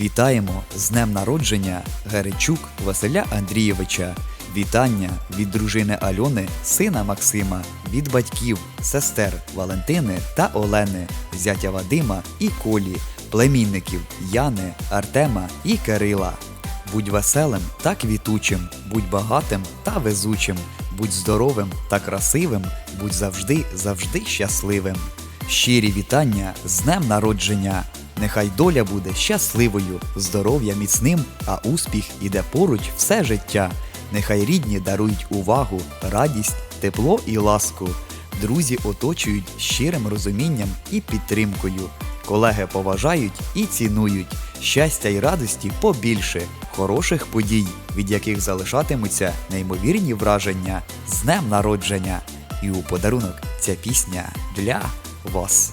Вітаємо з днем народження Геречук Василя Андрійовича. Вітання від дружини Альони, сина Максима, від батьків, сестер Валентини та Олени, зятя Вадима і Колі, племінників Яни, Артема і Кирила. Будь веселим та квітучим, будь багатим та везучим, будь здоровим та красивим, будь завжди, завжди щасливим. Щирі вітання з днем народження! Нехай доля буде щасливою, здоров'я міцним, а успіх іде поруч все життя. Нехай рідні дарують увагу, радість, тепло і ласку. Друзі оточують щирим розумінням і підтримкою. Колеги поважають і цінують. Щастя й радості побільше, хороших подій, від яких залишатимуться неймовірні враження з днем народження. І у подарунок ця пісня для вас.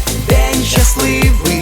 щасливий,